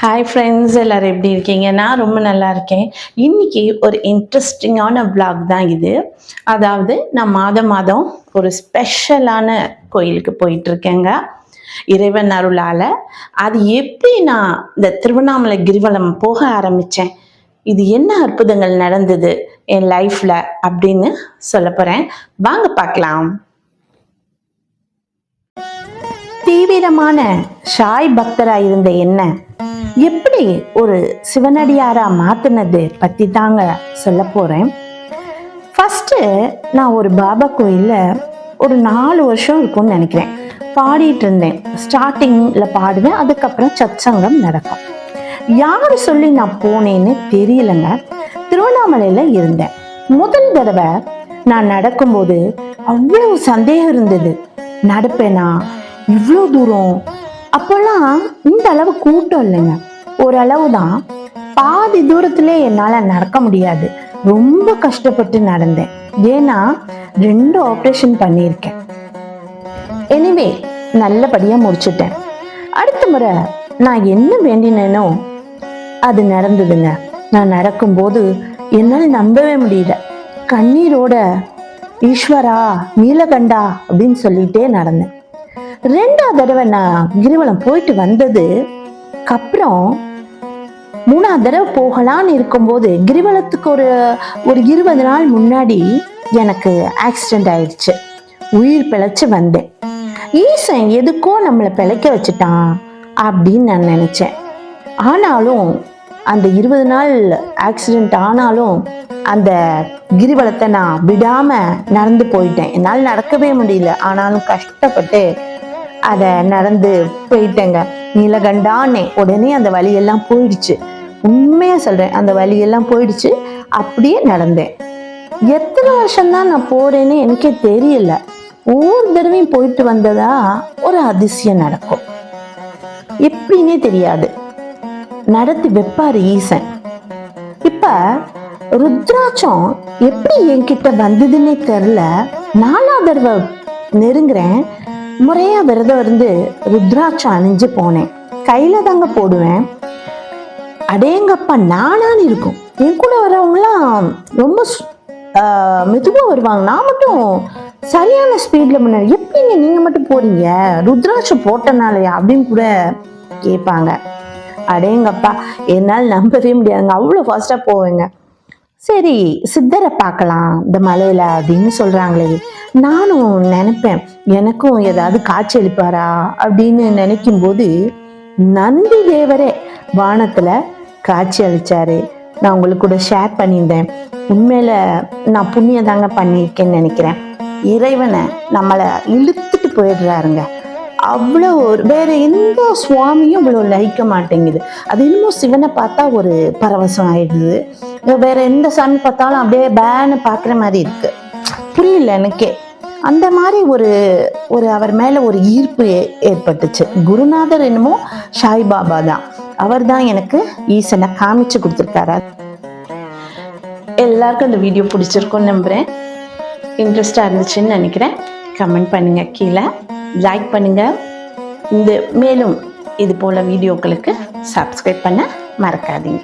Hi friends எல்லோரும் எப்படி இருக்கீங்க? நான் ரொம்ப நல்லா இருக்கேன். இன்றைக்கி ஒரு இன்ட்ரெஸ்டிங்கான விளாக் தான் இது. அதாவது நான் மாதம் மாதம் ஒரு ஸ்பெஷலான கோயிலுக்கு போயிட்டுருக்கேங்க. இறைவன் அருளால். அது எப்படி நான் இந்த திருவண்ணாமலை கிரிவலம் போக ஆரம்பித்தேன் இது என்ன அற்புதங்கள் நடந்தது என் லைஃப்பில் அப்படின்னு சொல்ல போகிறேன் வாங்க பார்க்கலாம். தீவிரமான ஷாய் பக்தராக இருந்த என்ன? எப்படி ஒரு சிவனடியாரா மாத்தினது பத்தி தாங்க சொல்ல போறேன். ஃபர்ஸ்ட் நான் ஒரு பாபா கோயில்ல ஒரு நாலு வருஷம் இருக்கும்னு நினைக்கிறேன். பாடிட்டு இருந்தேன். ஸ்டார்டிங்ல பாடுவேன் அதுக்கப்புறம் சச்சங்கம் நடக்கும். யார் சொல்லி நான் போனேன்னு தெரியலங்க. திருவண்ணாமலையில இருந்தேன். முதல் தடவை நான் நடக்கும்போது அவ்வளவு சந்தேகம் இருந்தது. நடப்பேனா? இவ்வளோ தூரம்? அப்போல்லாம் இந்த அளவு கூட்டம் இல்லைங்க. ஓரளவு தான் பாதி தூரத்துல என்னால் நடக்க முடியாது. ரொம்ப கஷ்டப்பட்டு நடந்தேன். ஏன்னா ரெண்டு ஆப்ரேஷன் பண்ணியிருக்கேன். எனிவே நல்லபடியாக முடிச்சுட்டேன். அடுத்த முறை நான் என்ன வேண்டினேனோ அது நடந்ததுங்க. நான் நடக்கும்போது என்னால் நம்பவே முடியல. கண்ணீரோட ஈஸ்வரா நீலகண்டா அப்படின்னு சொல்லிட்டே நடந்தேன். ரெண்டாவது தடவை நான் கிரிவலம் போயிட்டு வந்ததுக்கு அப்புறம் மூணாவது தடவை போகலான்னு இருக்கும்போது கிரிவலத்துக்கு ஒரு ஒரு இருபது நாள் முன்னாடி எனக்கு ஆக்சிடென்ட் ஆயிடுச்சு. உயிர் பிழைச்சு வந்தேன். ஈசன் எதுக்கோ நம்மளை பிழைக்க வச்சுட்டான் அப்படின்னு நான் நினச்சேன். ஆனாலும் அந்த இருபது நாள் ஆக்சிடென்ட் ஆனாலும் அந்த கிரிவலத்தை நான் விடாம நடந்து போயிட்டேன். என்னால் நடக்கவே முடியல. ஆனாலும் கஷ்டப்பட்டு அதை நடந்து போயிட்டேங்க. நீலகண்டானே உடனே அந்த வழியெல்லாம் போயிடுச்சு. உண்மையா சொல்றேன் அந்த வழியெல்லாம் போயிடுச்சு. அப்படியே நடந்தேன். எத்தனை வருஷம்தான் நான் போறேன்னு எனக்கே தெரியல. ஒவ்வொரு தடவையும் போயிட்டு வந்ததா ஒரு அதிசயம் நடக்கும். எப்படின்னே தெரியாது. நடத்தி வைப்பார் ஈசன். இப்ப ருத்ராட்சம் எப்படி என்கிட்ட வந்ததுன்னே தெரில நாலாவது தடவை நெருங்குறேன். முறையா விரதம் இருந்து ருத்ராட்சம் அணிஞ்சு போனேன். கையில் தாங்க போடுவேன். அடேங்கப்பா நானான்னு இருக்கும். என் கூட வரவங்களாம் ரொம்ப மெதுவாக வருவாங்க. நான் மட்டும் சரியான ஸ்பீடில் முன்னாடி எப்படிங்க நீங்கள் மட்டும் போறீங்க? ருத்ராட்சம் போட்டனாலயா? அப்படின்னு கூட கேட்பாங்க. அடேங்கப்பா என்னால் நம்பவே முடியாதுங்க. அவ்வளோ ஃபாஸ்ட்டாக போவேங்க. சரி சித்தரை பார்க்கலாம். இந்த மலையில அப்படின்னு சொல்றாங்களே. நானும் நினைப்பேன் எனக்கும் ஏதாவது காட்சி அளிப்பாரா? அப்படின்னு நினைக்கும் போது நந்தி தேவரே வானத்துல காட்சி அளிச்சாரு. நான் உங்களுக்கு கூட ஷேர் பண்ணியிருந்தேன். உண்மையில நான் புண்ணியம் தாங்க பண்ணியிருக்கேன்னு நினைக்கிறேன். இறைவனை நம்மளை இழுத்துட்டு போயிடுறாருங்க. அவ்வளோ ஒரு வேற எந்த சுவாமியும் இவ்வளோ லயிக்க மாட்டேங்குது. அது இன்னமும் சிவனை பார்த்தா ஒரு பரவசம் ஆயிடுது. வேற எந்த சாமி பார்த்தாலும் அப்படியே பேன்னு பார்க்குற மாதிரி இருக்கு. புரியல எனக்கே. அந்த மாதிரி ஒரு ஒரு அவர் மேலே ஒரு ஈர்ப்பு ஏற்பட்டுச்சு. குருநாதர் என்னமோ சாய்பாபா தான். அவர் தான் எனக்கு ஈசனை காமிச்சு கொடுத்துருக்காரு. எல்லாருக்கும் இந்த வீடியோ பிடிச்சிருக்கும்னு நம்புகிறேன் இன்ட்ரெஸ்டாக இருந்துச்சுன்னு நினைக்கிறேன். கமெண்ட் பண்ணுங்க கீழே. லைக் பண்ணுங்க. இந்த மேலும் இது போல வீடியோக்களுக்கு சப்ஸ்கிரைப் பண்ண மறக்காதீங்க.